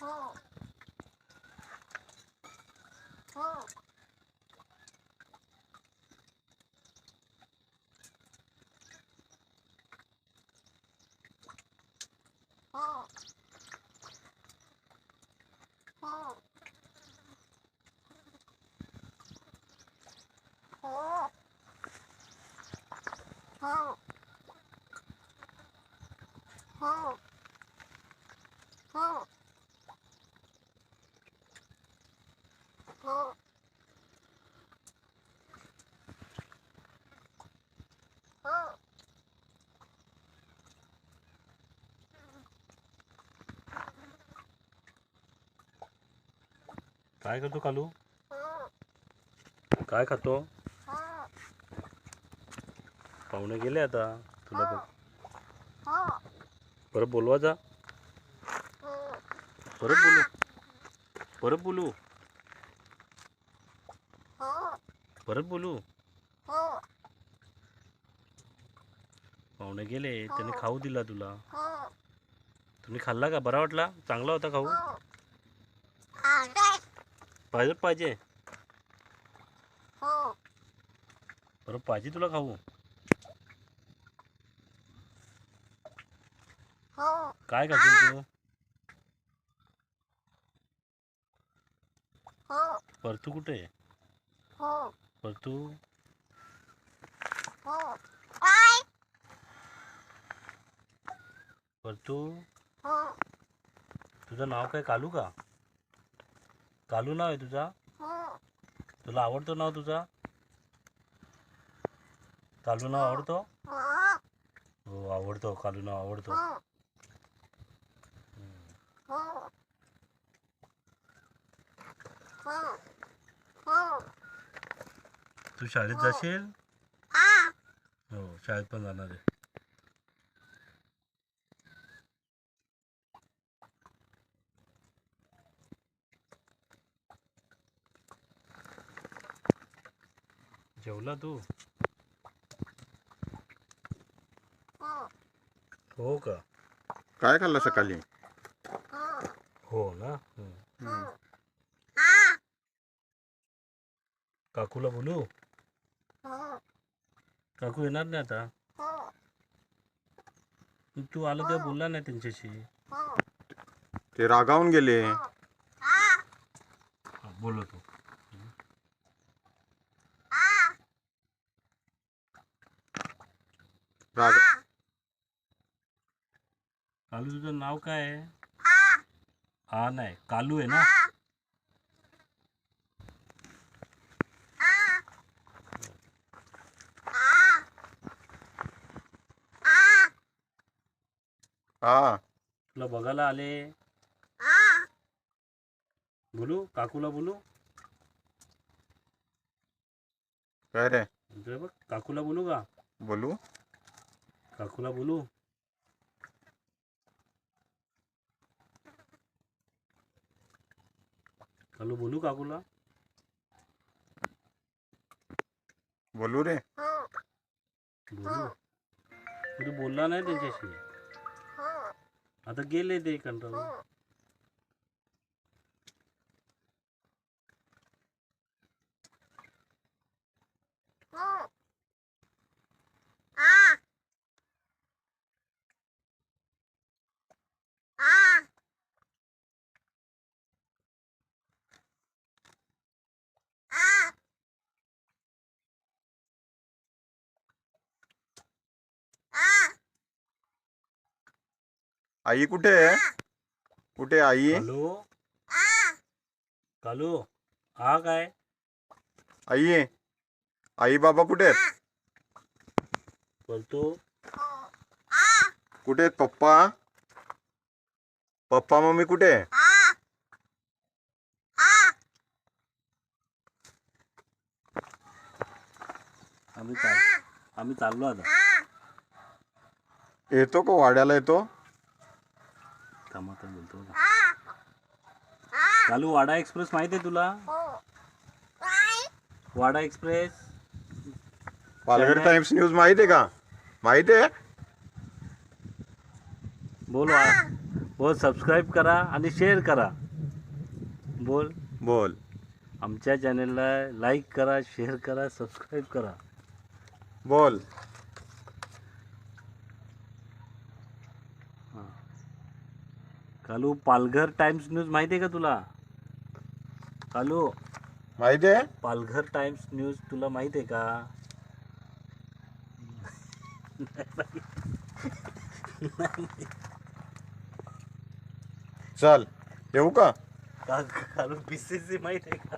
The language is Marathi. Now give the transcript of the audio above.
Oh. काय करतो कालू? काय खातो? पाहुणे गेले आता तुला बघ. परत बोलवा जा. परत बोलू. परत बोलू. परत बोलू. पाहुणे गेले त्याने खाऊ दिला तुला. तुम्ही खाल्ला का? बरा वाटला? चांगला होता खाऊ? पाहिजे पाहिजे? परत पाहिजे तुला खाऊ? काय तू? परतू कुठे? आहे परतू? परतू? तुझं नाव काय? कालू का? कालू नाव आहे तुझा? तुला आवडतो नाव तुझा? कालू नाव आवडतो? हो. आवडतो. कालू नाव आवडतो. तू शाळेत जाशील? हो शाळेत पण जाणार आहे. जेवला तू? हो. का? काय खाल्लं सकाळी? हो ना? हम्म. काकूला बोलू? काकू येणार नाही आता? तू आला तेव्हा बोलला नाही त्यांच्याशी? ते रागावून गेले. हा, बोलवतो राग कालू तुझं नाव काय आहे? हा. नाही कालू आहे ना? हा. तुला बघायला आले? बोलू? काकूला बोलू? काय रे? इकडे बघ काकूला बोलू का? बोलू. काकूला बोलू कालू बोलू काकूला बोलू रे बोलू तू बोलला नाही त्यांच्याशी आता गेले ते कंटाळून आई कुठे आहे? कुठे आई? कालू? कालू हा काय? आई आई बाबा कुठे आहेत? बोलतो. कुठे आहेत पप्पा? पप्पा मम्मी कुठे आहे? आम्ही चाल आम्ही चाललो आता. येतो का वाड्याला येतो? कामात बोलतो कालू वाडा एक्सप्रेस माहिती आहे तुला? Wada express? Palghar. Times news माहिती आहे का? माहिती आहे? बोल हो. सबस्क्राईब करा आणि शेअर करा. बोल. बोल. आमच्या चॅनलला लाईक करा शेअर करा सबस्क्राईब करा. बोल. कालू पालघर टाइम्स न्यूज माहिती आहे का तुला? कालू माहिती आहे? पालघर टाइम्स न्यूज तुला माहिती आहे का? चल येऊ का? कालू बीसीसी माहिती आहे का?